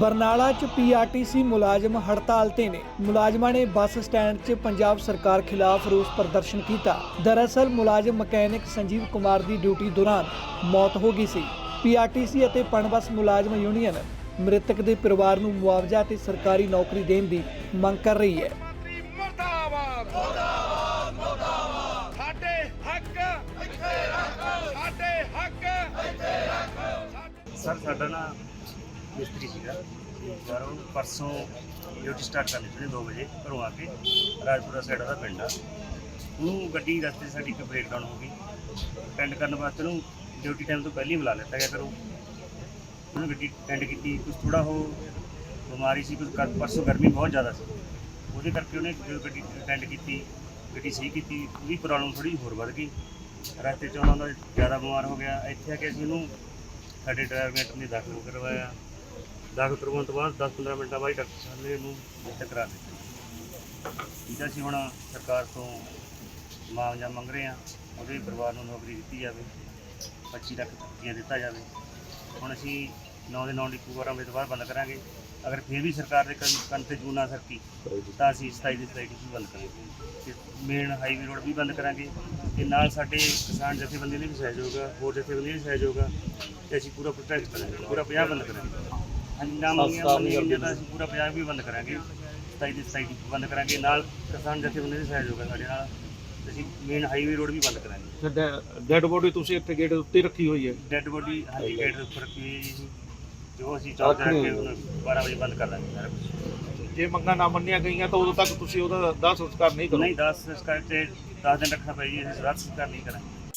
ਬਰਨਾਲਾ 'ਚ ਪੀਆਰਟੀਸੀ ਮੁਲਾਜ਼ਮ ਹੜਤਾਲ ਤੇ ਨੇ। ਮੁਲਾਜ਼ਮਾਂ ਨੇ ਬੱਸ ਸਟੈਂਡ 'ਚ ਪੰਜਾਬ ਸਰਕਾਰ ਖਿਲਾਫ ਰੋਸ ਪ੍ਰਦਰਸ਼ਨ ਕੀਤਾ। ਦਰਅਸਲ ਮੁਲਾਜ਼ਮ ਮਕੈਨਿਕ ਸੰਜੀਵ ਕੁਮਾਰ ਦੀ ਡਿਊਟੀ ਦੌਰਾਨ ਮੌਤ ਹੋ ਗਈ ਸੀ। ਪੀਆਰਟੀਸੀ ਅਤੇ ਪਣਬਸ ਮੁਲਾਜ਼ਮ ਯੂਨੀਅਨ ਮ੍ਰਿਤਕ ਦੇ ਪਰਿਵਾਰ ਨੂੰ ਮੁਆਵਜ਼ਾ ਤੇ ਸਰਕਾਰੀ ਨੌਕਰੀ ਦੇਣ ਦੀ ਮੰਗ ਕਰ ਰਹੀ ਹੈ। ਮੁਰਦਾਬਾਦ! ਮੁਰਦਾਬਾਦ! ਮੁਰਦਾਬਾਦ! ਸਾਡੇ ਹੱਕ! ਇੱਥੇ ਰੱਖੋ ਸਾਡੇ ਹੱਕ! ਇੱਥੇ ਰੱਖੋ ਸਰ ਸਾਡਾ ਨਾ ਮਿਸਤਰੀ ਸੀਗਾ। ਯਾਰ ਉਹ ਪਰਸੋਂ ਡਿਊਟੀ ਸਟਾਰਟ ਕਰਨੀ ਸੀ 2 ਵਜੇ, ਘਰੋਂ ਆ ਕੇ ਰਾਜਪੁਰਾ ਸਾਈਡ ਦਾ ਪਿੰਡ ਆ। ਉਹਨੂੰ ਗੱਡੀ ਰਸਤੇ 'ਚ ਸਾਡੀ ਇੱਕ ਬ੍ਰੇਕਡਾਊਨ ਹੋ ਗਈ। ਟੈਂਡ ਕਰਨ ਵਾਸਤੇ ਉਹਨੂੰ ਡਿਊਟੀ ਟਾਈਮ ਤੋਂ ਪਹਿਲਾਂ ਹੀ ਬੁਲਾ ਲਿੱਤਾ ਗਿਆ ਕਰੋ ਉਹਨੂੰ ਗੱਡੀ ਟੈਂਡ ਕੀਤੀ। ਕੁਝ ਥੋੜਾ ਉਹ ਬਿਮਾਰੀ ਸੀ ਕੁਝ ਪਰਸੋਂ ਗਰਮੀ ਬਹੁਤ ਜ਼ਿਆਦਾ ਸੀ। ਉਹਦੇ ਕਰਕੇ ਉਹਨੇ ਜਦੋਂ ਗੱਡੀ ਟੈਂਡ ਕੀਤੀ, ਗੱਡੀ ਸਹੀ ਕੀਤੀ, ਉਹਦੀ ਪ੍ਰੋਬਲਮ ਥੋੜੀ ਹੋਰ ਵੱਧ ਗਈ। ਰਸਤੇ 'ਚ ਉਹਨਾਂ ਦਾ ਜ਼ਿਆਦਾ ਬਿਮਾਰ ਹੋ ਗਿਆ। ਇੱਥੇ ਆ ਕੇ ਅਸੀਂ ਉਹਨੂੰ ਸਾਡੇ ਡਰਾਈਵਰ ਨੇ ਦਾਖਲ ਕਰਵਾਇਆ। ਦਾਖਲ ਕਰਵਾਉਣ ਤੋਂ ਬਾਅਦ 10-15 ਮਿੰਟਾਂ ਬਾਅਦ ਡਾਕਟਰ ਸਾਹਿਬ ਨੇ ਇਹਨੂੰ ਦਿੱਤਾ ਕਰਾ ਦਿੱਤਾ। ਇਹਦਾ ਅਸੀਂ ਹੁਣ ਸਰਕਾਰ ਤੋਂ ਮੁਆਵਜ਼ਾ ਮੰਗ ਰਹੇ ਹਾਂ, ਉਹਦੇ ਪਰਿਵਾਰ ਨੂੰ ਨੌਕਰੀ ਦਿੱਤੀ ਜਾਵੇ 25 ਲੱਖ ਰੁਪਈਆ ਦਿੱਤਾ ਜਾਵੇ। ਹੁਣ ਅਸੀਂ 9 ਦੇ 9 ਡਿਪੂ ਵਜੇ ਤੋਂ ਬਾਅਦ ਬੰਦ ਕਰਾਂਗੇ। ਅਗਰ ਫਿਰ ਵੀ ਸਰਕਾਰ ਦੇ ਕੰਨ ਕੰਨ ਤੇ ਜੂ ਨਾ ਸਰਕੀ, ਤਾਂ ਅਸੀਂ 27 ਦੀ 27 ਡਿਪੂ ਬੰਦ ਕਰਾਂਗੇ। ਤੇ ਮੇਨ ਹਾਈਵੇ ਰੋਡ ਵੀ ਬੰਦ ਕਰਾਂਗੇ। ਤੇ ਨਾਲ ਸਾਡੇ ਕਿਸਾਨ ਜਥੇਬੰਦੀਆਂ ਲਈ ਵੀ ਸਹਿਯੋਗ ਆ, ਹੋਰ ਜਥੇਬੰਦੀਆਂ ਨੇ ਵੀ ਸਹਿਯੋਗ ਆ। ਤੇ ਅਸੀਂ ਪੂਰਾ ਪ੍ਰੋਟੈਕਟ ਕਰਾਂਗੇ, ਪੂਰਾ ਪੰਜਾਬ ਬੰਦ ਕਰਾਂਗੇ। ਤਾਂ ਅਸੀਂ ਪੂਰਾ ਪੰਜਾਬ ਵੀ ਬੰਦ ਕਰਾਂਗੇ 27 ਦੇ 27 ਡਿਪੂ ਬੰਦ ਕਰਾਂਗੇ ਨਾਲ ਕਿਸਾਨ ਜਥੇਬੰਦੀ ਦੇ ਸਹਿਯੋਗ ਆ ਸਾਡੇ ਨਾਲ ਤੇ ਅਸੀਂ ਮੇਨ ਹਾਈਵੇ ਰੋਡ ਵੀ ਬੰਦ ਕਰਾਂਗੇ। ਡੈਡ ਬੋਡੀ ਤੁਸੀਂ ਇੱਥੇ ਗੇਟ ਦੇ ਉੱਤੇ ਰੱਖੀ ਹੋਈ ਹੈ? ਡੈੱਡ ਬੋਡੀ ਹਾਂਜੀ ਗੇਟ ਦੇ ਉੱਪਰ ਰੱਖੀ ਹੋਈ ਹੈ ਜੀ ਜੋ ਅਸੀਂ ਕੇ ਉਹਨੂੰ 12 ਵਜੇ ਬੰਦ ਕਰ ਦਾਂਗੇ ਸਾਰਾ ਕੁਛ। ਜੇ ਮੰਗਾਂ ਨਾ ਮੰਨੀਆਂ ਗਈਆਂ ਤਾਂ ਉਦੋਂ ਤੱਕ ਤੁਸੀਂ ਉਹਦਾ ਦਾਹ ਸੰਸਕਾਰ ਨਹੀਂ ਕਰੋ ਨਹੀਂ 10 ਇਸ ਕਰਕੇ 10 ਦਿਨ ਰੱਖਣਾ ਪਈ ਜੀ ਅਸੀਂ ਰਾਤ ਸੰਸਕਾਰ ਨਹੀਂ ਕਰਾਂਗੇ।